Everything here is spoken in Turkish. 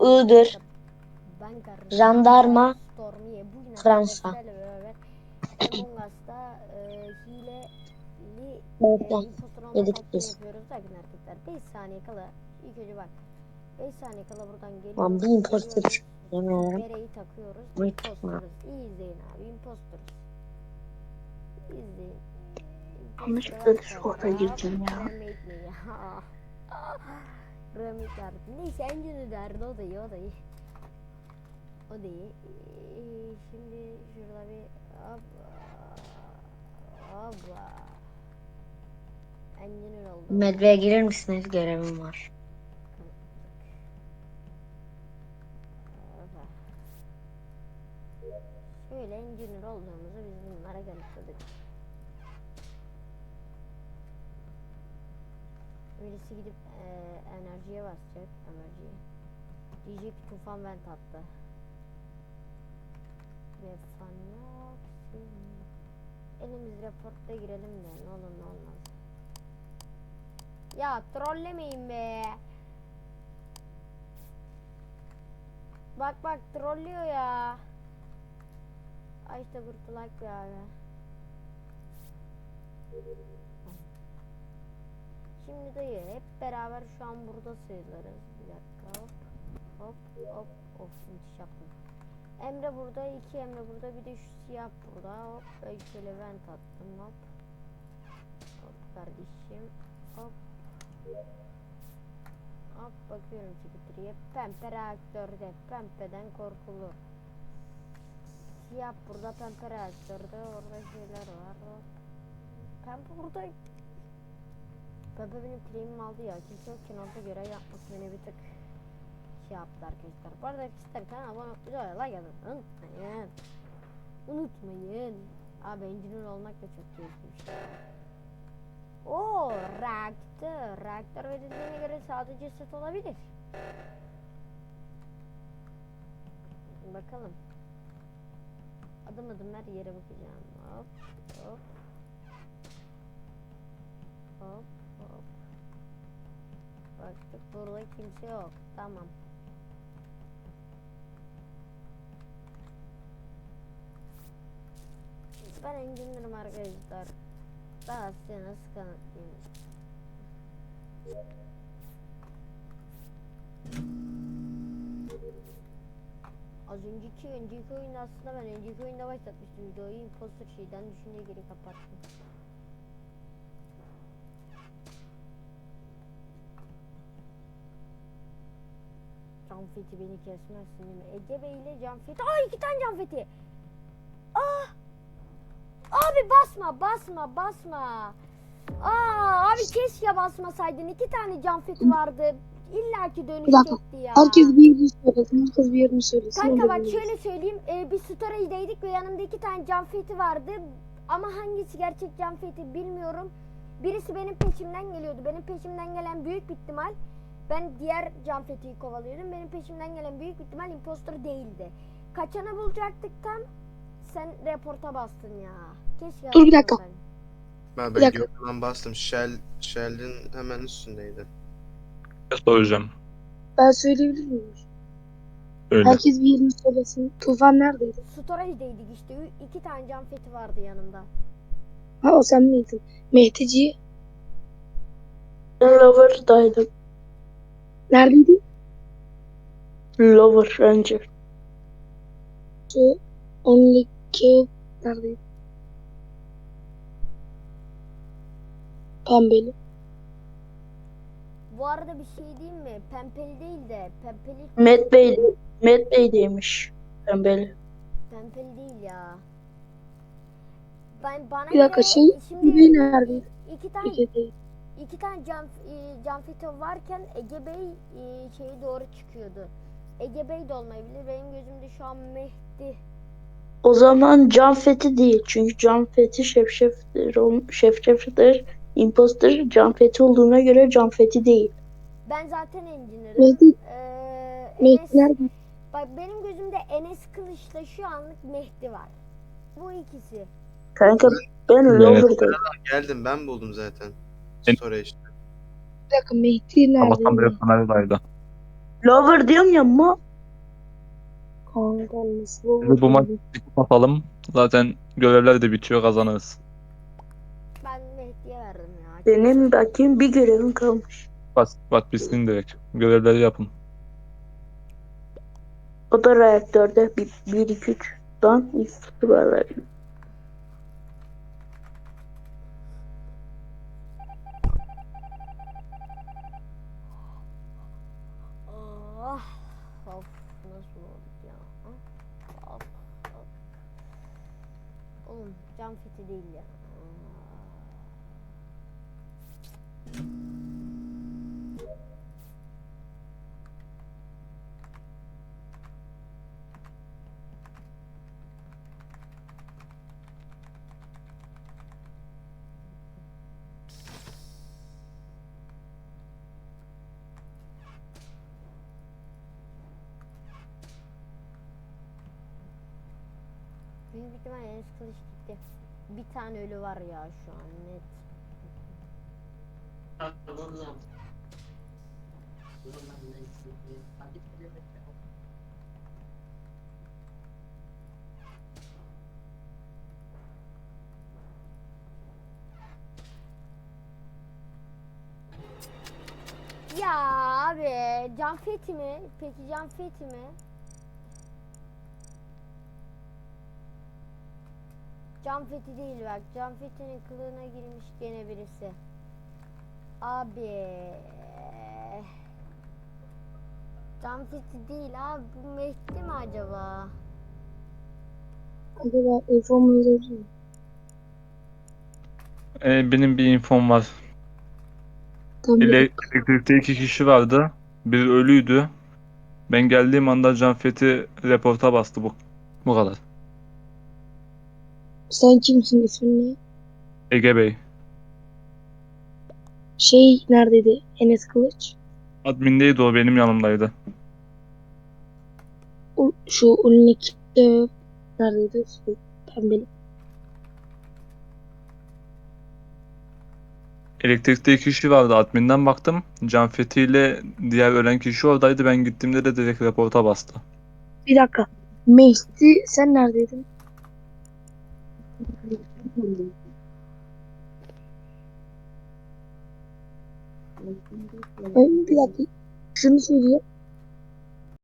Iğdır. Jandarma, Fransa. Us'ta e, yedik biz. yapıyoruz. Bakın arkadaşlar 5 saniye kala ilk önce bak 5 saniye kala buradan geliyoruz. Lan bir imposter demiyorum. Bereyi takıyoruz. İyi izleyin abi. Impostoruz. İzleyin. Yanlışlıkla Discord'a var. girdim ya. Remake derdi. Neyse en günü derdi o da iyi o da iyi. O da iyi. Ee, Şimdi şurada bir abla. Abla. Engineer oldu. Medve'ye girer misiniz? Görevim var. Şöyle engineer olduğumuzu biz bunlara kanıtladık. Birisi gidip eee, enerjiye basacak. Enerjiye. Diyecek ki tufan vent attı. Ve fan yok. Elimiz raporta girelim de ne olur ne olmaz. Ya trollemeyin be. Bak bak trollüyor ya. Ay işte kurtulak be abi. Şimdi dayı hep beraber şu an burada sayılırız. Bir dakika hop hop hop of müthiş yaptım. Emre burada, iki Emre burada, bir de şu siyah burada. Hop ben şöyle vent attım hop. Hop kardeşim hop. Hop bakıyorum Twitter'ya. Pempe reaktörde. Pempeden korkulur. Siyah burada pempe reaktörde. Orada şeyler var. Hop. Pempe burada. Pempe benim claim'imi aldı ya. Kimse yokken orada görev yapması beni bir tık şey yaptı arkadaşlar. Bu arada arkadaşlar kanala abone olmayı like atın. Unutmayın. Unutmayın. Abi engineer olmak da çok keyifli bir şey. Oo, reaktör. Reaktör verildiğine göre sadece set olabilir. Bakalım. Adım adım her yere bakacağım. Hop. Hop, hop. Baktık burada kimse yok. Tamam. Ben engineer'ım arkadaşlar. Daha size nasıl kanıtlayayım? Az önceki önceki oyunda aslında ben önceki oyunda başlatmıştım videoyu imposter şeyden düşünce geri kapattım. Canfeti beni kesmezsin değil mi? Ege Bey ile Canfeti. Aa iki tane Canfeti. Aa! Abi basma basma basma. Aa abi keşke basmasaydın. İki tane Canfeti vardı. İlla ki dönüşecekti ya. Herkes bir yerini söylesin. Herkes bir yerini söylesin. Kanka bak şöyle söyleyeyim. Ee, bir storage'deydik ve yanımda iki tane Canfeti vardı. Ama hangisi gerçek Canfeti bilmiyorum. Birisi benim peşimden geliyordu. Benim peşimden gelen büyük bir ihtimal ben diğer Canfeti'yi kovalıyordum. Benim peşimden gelen büyük ihtimal impostor değildi. Kaçanı bulacaktık tam. Sen reporta bastın ya. Keşke Dur bir dakika. Ben, ben gördüm bastım. Shell, Shell'in hemen üstündeydi. soracağım. Ben söyleyebilir miyim? Öyle. Herkes bir yerini söylesin. Tufan neredeydi? Storage'deydik işte. İki tane Canfeti vardı yanımda. Ha o sen miydin? Mehteci Lover'daydım. Neredeydi? Lover Ranger. Şu Only Cube neredeydi? Pembeli. Bu arada bir şey diyeyim mi? Pempeli değil de pempeli Matt Bey, Matt Bey'deymiş. Pembeli. Pempeli değil ya. Ben bana Bir dakika, şey, şimdi Bey neredeydi? iki tane Ege'deydi. İki tane can e, Canfito varken Ege Bey e, şeye doğru çıkıyordu. Ege Bey de olmayabilir. Benim gözümde şu an Mehdi. O zaman Can Fethi değil. Çünkü Can Fethi şef şeftir. ol- Şef şeftir. Imposter Can Fethi olduğuna göre Can Fethi değil. Ben zaten engineer'ım. Mehdi, Ee, Mehdi Enes, bak benim gözümde Enes Kılıç'la şu anlık Mehdi var. Bu ikisi. Kanka ben Evet. Lover'dayım. Geldim ben buldum zaten. En- Storage. Bir dakika Mehdi Ama tam neredeydi? böyle kameradaydı. Lover diyorum ya ama Kanka nasıl Biz bu maçı yapalım. Zaten görevler de bitiyor kazanırız. Ben Mehdi'ye verdim ya. benim bakayım bir görevim kalmış. Bas, bak bitsin direkt. Görevleri yapın. O da reaktörde 1 2 3 dan ilk sıralar. Oğlum cam fiti değil ya. Büyük ihtimal Enes Kılıç gitti. Bir tane ölü var ya şu an net. Ya abi Can Fethi mi? Peki Can Fethi mi? Can Fethi değil bak. Can Fethi'nin kılığına girmiş gene birisi. Abi. Can Fethi değil abi. Bu Mehdi mi acaba? Acaba verebilir miyim? Ee, benim bir infom var. Tamam. Ele elektrikte iki kişi vardı. Biri ölüydü. Ben geldiğim anda Canfet'i reporta bastı bu. Bu kadar. Sen kimsin ismin ne? Ege Bey. Şey neredeydi? Enes Kılıç. Admindeydi o benim yanımdaydı. O, şu Ulinik e, neredeydi? Şu pembeli. Elektrikte iki kişi vardı. Adminden baktım. Canfeti ile diğer ölen kişi oradaydı. Ben gittiğimde de direkt reporta bastı. Bir dakika. Mehdi sen neredeydin? Ben bir dakika. Şunu söyleyeyim.